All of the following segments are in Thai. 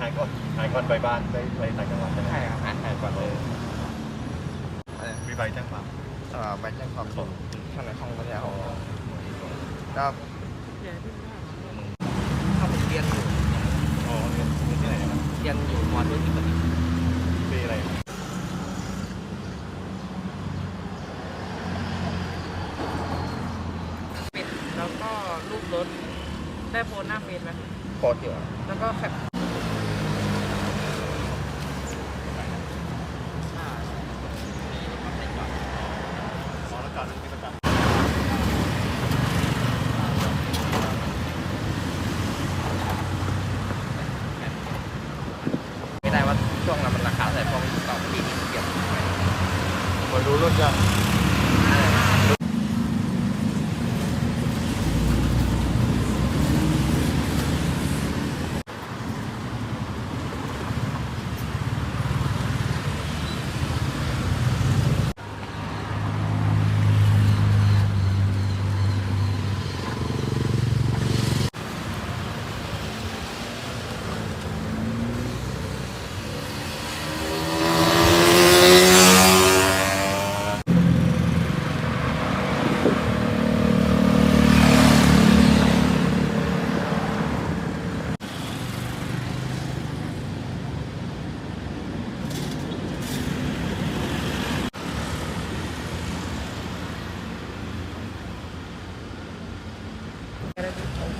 หายก่อนหายก่อนไปบ้านไปไปต่างจังหวัดใช่ไหมใช่ครับหายหายก่อนเลยมีใบแจ้งความเอ่อใบแจ้งความส่งข้างในห้องก็ได้เอาก็ถ้าผมเรียนอยู่อ๋อเรียนเรียนที่ไหนนะครับเรียนอยู่มอด้วยที่ปฏิปีอะไรครับปิดแล้วก็รูปรถได้โพสต์หน้าเฟซไหมโคตรอยู่แล้วก็แคป อ๋อแล้วก่อนนั้นที่ประจำ ไม่ได้ว่าช่วงนั้นมันราคาเท่าไหร่เพราะว่าตอนปีนี้เปลี่ยน มาดูร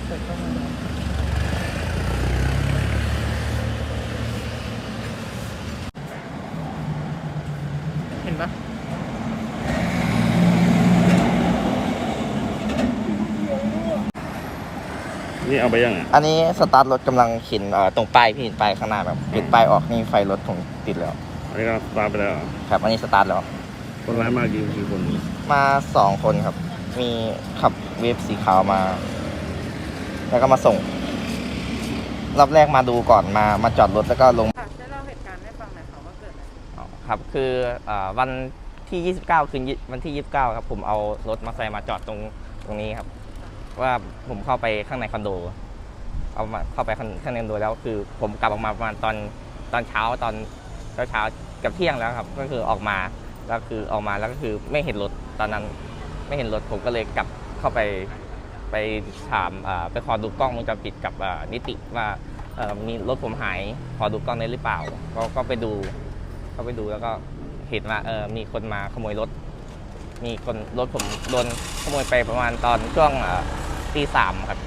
เปิดเข้ามาดูเห็นปะนี่เอาไปยังอะอันนี้สตาร์ทรถกำลังเข็นเอ่อตรงป้ายพี่เห็นป้ายข้างหน้าแบบเห็นป้ายออกนี่ไฟรถผมติดแล้ว อันนี้ก็ตามไปแล้วเหรอครับ อันนี้สตาร์ทแล้ว คนร้ายมากี่กี่คน มาสองคนครับ มีขับเวฟสีขาวมา แล้วก็มาส่ง รอบแรกมาดูก่อนมามาจอดรถแล้วก็ลงค่ะได้เล่าเหตุการณ์ให้ฟังหน่อยค่ะว่าเกิดอะไรขึ้นครับคืออาวันที่ 29 คืนยี่วันที่ 29 ครับ ผมเอารถมาใส่มาจอดตรงตรงนี้ครับ ว่าผมเข้าไปข้างในคอนโด เอามาเข้าไปข้างข้างในคอนโดแล้วคือ ผมกลับออกมาประมาณตอนตอนเช้าตอนเช้าเช้าๆกับเที่ยงแล้วครับ ก็คือออกมาแล้วคือออกมาแล้วก็คือไม่เห็นรถตอนนั้น ไม่เห็นรถผมก็เลยกลับเข้าไป ไปถามอ่าไปขอดูกล้องวงจรปิดกับอ่านิติว่าเอ่อมีรถผมหายขอดูกล้องได้หรือเปล่าก็ก็ไปดูก็ไปดูแล้วก็เห็นว่าเออมีคนมาขโมยรถ มีคนรถผมโดนขโมยไปประมาณตอนช่วงอ่าตีสามครับ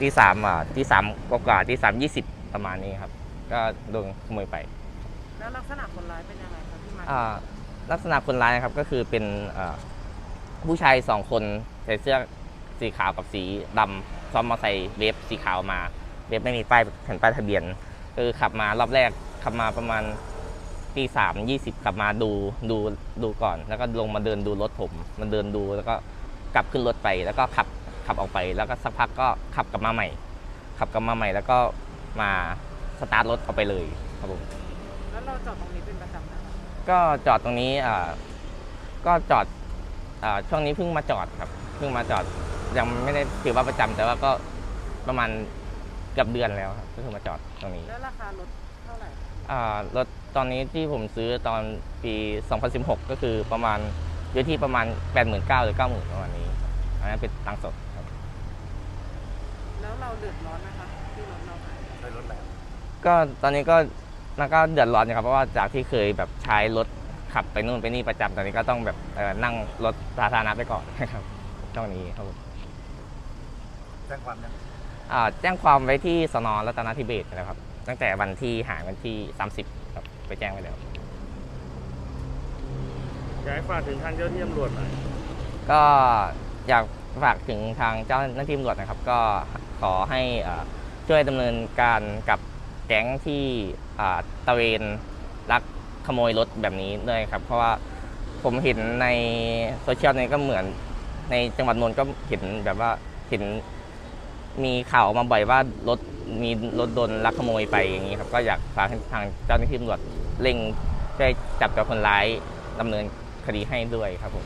ตีสามอ่าตีสามกว่าๆตีสามยี่สิบประมาณนี้ครับ ก็โดนขโมยไป แล้วลักษณะคนร้ายเป็นยังไงคะที่มาอ่าลักษณะคนร้ายนะครับก็คือเป็นอ่าผู้ชายสองคนใส่เสื้อ สีขาวกับสีดำซ้อมมอเตอร์ไซค์เวฟสีขาวมาเวฟไม่มีป้ายแผ่นป้ายทะเบียนก็คือขับมารอบแรกขับมาประมาณตีสามยี่สิบขับมาดูดูดูก่อน แล้วก็ลงมาเดินดูรถผม มันเดินดูแล้วก็กลับขึ้นรถไป แล้วก็ขับขับออกไป แล้วก็สักพักก็ขับกลับมาใหม่ ขับกลับมาใหม่ แล้วก็มาสตาร์ทรถเอาไปเลยครับผมแล้วเราจอดตรงนี้เป็นประจำนะคะก็จอดตรงนี้อ่าก็จอดอ่าช่วงนี้เพิ่งมาจอดครับ เพิ่งมาจอด ยังไม่ได้ถือว่าประจำแต่ว่าก็ประมาณเกือบเดือนแล้วครับก็คือมาจอดตรงนี้แล้วราคารถเท่าไหร่อ่ารถตอนนี้ที่ผมซื้อตอนปี 2016 ก็คือประมาณอยู่ที่ประมาณ 89,000หรือ 90,000ประมาณนี้อันนั้นเป็นตังค์สดครับ แล้วเราเดือดร้อนนะคะที่รถเราหายใช้รถแล้วก็ตอนนี้ก็มันก็เดือดร้อนนะครับเพราะว่าจากที่เคยแบบใช้รถขับไปนู่นไปนี่ประจำตอนนี้ก็ต้องแบบเอ่อนั่งรถสาธารณะไปก่อนนะครับช่วงนี้ครับผม แจ้งความยังอ่าแจ้งความไว้ที่สนรัตนทิเบศนะครับ ตั้งแต่วันที่หายวันที่ 30ครับไปแจ้งไว้แล้ว อยากให้ฝากถึงทางเจ้าที่ตำรวจหน่อยก็อยากฝากถึงทางเจ้าหน้าที่ตำรวจนะครับ ก็ขอให้อ่าช่วยดำเนินการกับแก๊งที่อ่าตระเวนลักขโมยรถแบบนี้ด้วยครับ เพราะว่าผมเห็นในโซเชียลเนี่ยก็เหมือนในจังหวัดนนท์ก็เห็นแบบว่าเห็น มีข่าวออกมาบ่อยว่ารถมีรถโดนลักขโมยไปอย่างนี้ครับ ก็อยากฝากให้ทางเจ้าหน้าที่ตำรวจเร่งช่วยจับตัวคนร้ายดำเนินคดีให้ด้วยครับผม